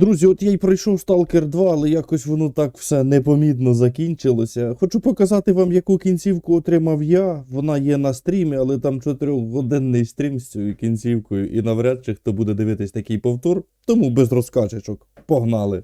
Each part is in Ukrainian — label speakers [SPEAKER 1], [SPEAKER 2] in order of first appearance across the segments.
[SPEAKER 1] Друзі, от я й пройшов Stalker 2, але якось воно так все непомітно закінчилося. Хочу показати вам, яку кінцівку отримав я. Вона є на стрімі, але там 4-годинний стрім з цією кінцівкою, і навряд чи хто буде дивитись такий повтор, тому без розкачечок. Погнали!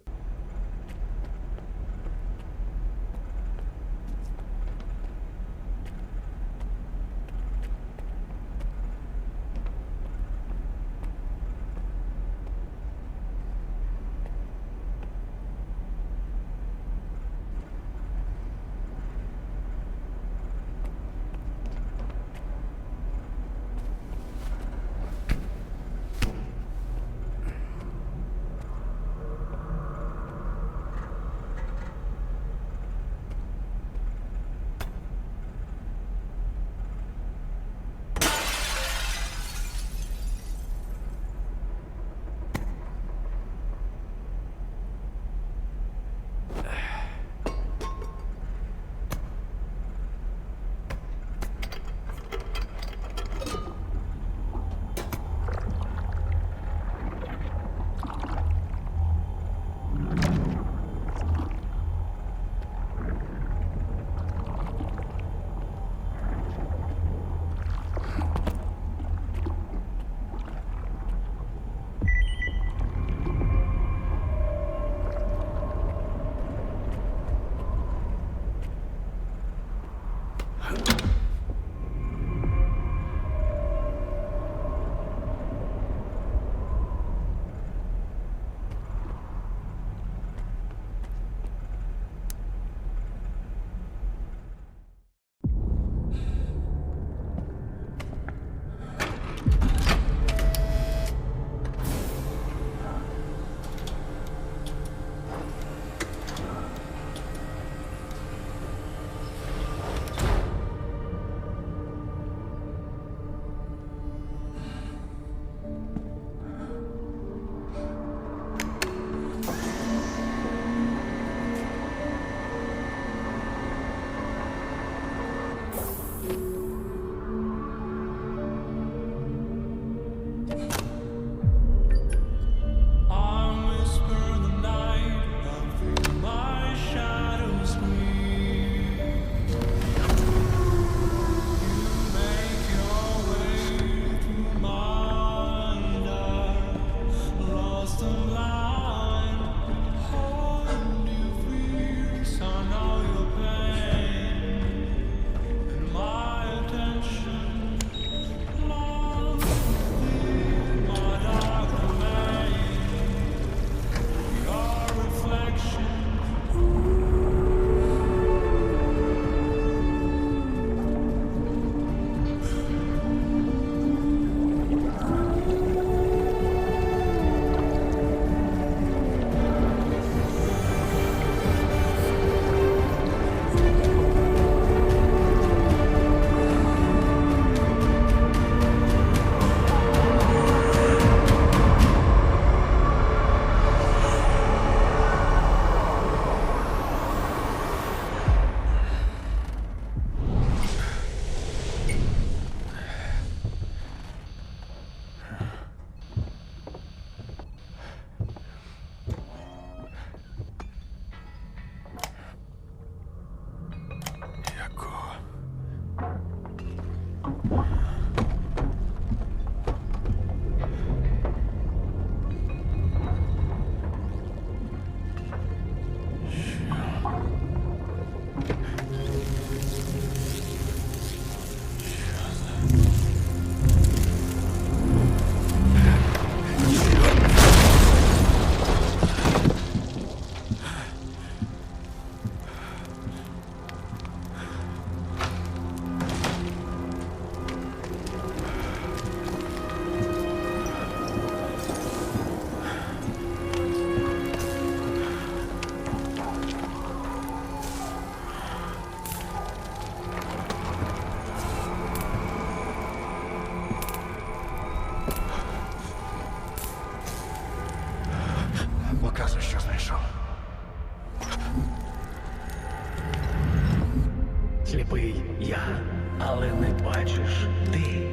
[SPEAKER 2] Але не бачиш ти,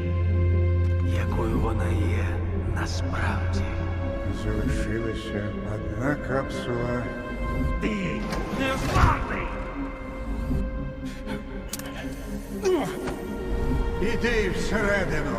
[SPEAKER 2] якою вона є насправді.
[SPEAKER 3] Залишилася одна капсула.
[SPEAKER 4] Ти не вартий!
[SPEAKER 3] Іди всередину.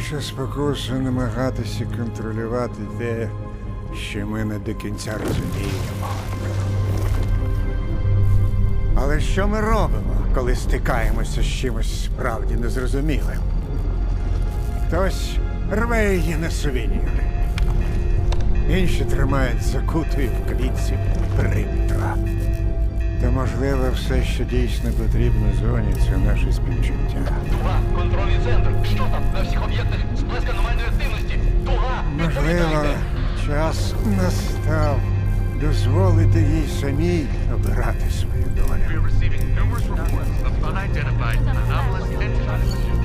[SPEAKER 3] Найбільша спокуса намагатися контролювати те, що ми не до кінця розуміємо. Але що ми робимо, коли стикаємося з чимось справді незрозумілим? Хтось рве її на сувеніри. Інші тримають закутою в клітці периметра. Та можливо, все, що дійсно потрібно зоні, це наше співчуття. Самій обирати свою долю.
[SPEAKER 5] We're receiving numerous reports of unidentified anomalous entities.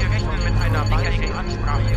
[SPEAKER 6] Wir rechnen mit einer baldigen Ansprache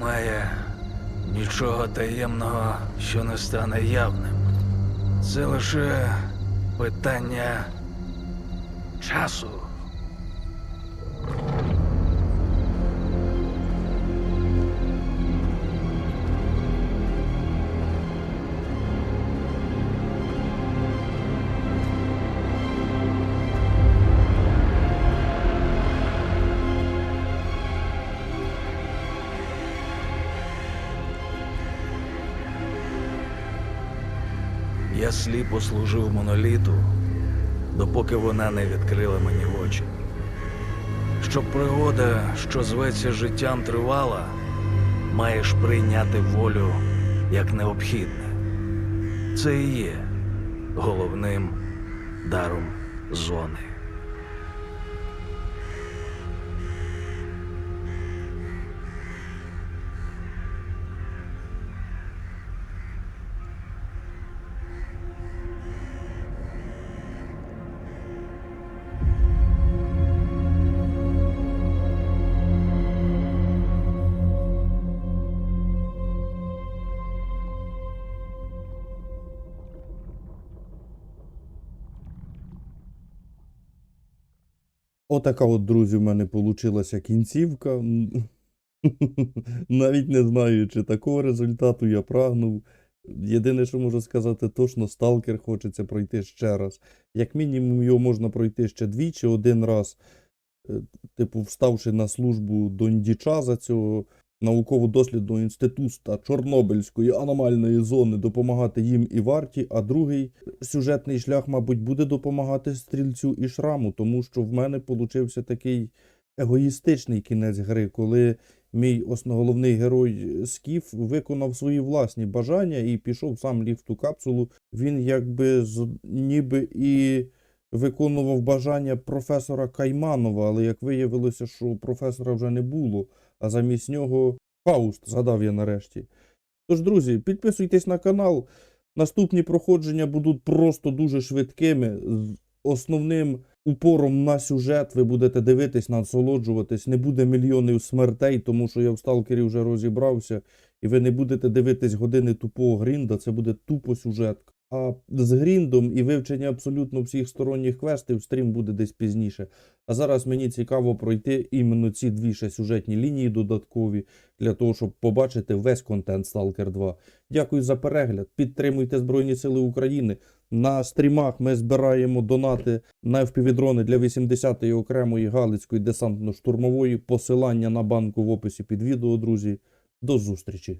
[SPEAKER 2] немає нічого таємного, що не стане явним. Це лише питання часу. Сліпо служив моноліту, допоки вона не відкрила мені очі. Щоб пригода, що зветься життям, тривала, маєш прийняти волю як необхідне. Це і є головним даром зони.
[SPEAKER 7] Отака от, друзі, в мене получилася кінцівка. Навіть не знаю, чи такого результату я прагнув. Єдине, що можу сказати, точно сталкер хочеться пройти ще раз. Як мінімум, його можна пройти ще двічі, один раз, е, типу, вставши на службу до Індіча за цього науково-дослідного інституту Чорнобильської аномальної зони, допомагати їм і варті, а другий сюжетний шлях, мабуть, буде допомагати стрільцю і шраму, тому що в мене получився такий егоїстичний кінець гри, коли мій основний герой Скіф виконав свої власні бажання і пішов сам ліг в ту капсулу. Він якби ніби і виконував бажання професора Кайманова, але як виявилося, що професора вже не було, а замість нього Фауст, згадав я нарешті. Тож, друзі, підписуйтесь на канал, Наступні проходження будуть просто дуже швидкими. З основним упором на сюжет ви будете дивитись, насолоджуватись. Не буде мільйонів смертей, тому що я в сталкері вже розібрався. І ви не будете дивитись години тупого грінда, це буде тупо сюжетка. А з гріндом і вивчення абсолютно всіх сторонніх квестів стрім буде десь пізніше. А зараз мені цікаво пройти іменно ці дві ще сюжетні лінії додаткові для того, щоб побачити весь контент Stalker 2. Дякую за перегляд. Підтримуйте Збройні Сили України. На стрімах ми збираємо донати на FPV-дрони для 80-ї окремої Галицької десантно-штурмової. Посилання на банку в описі під відео, друзі. До зустрічі!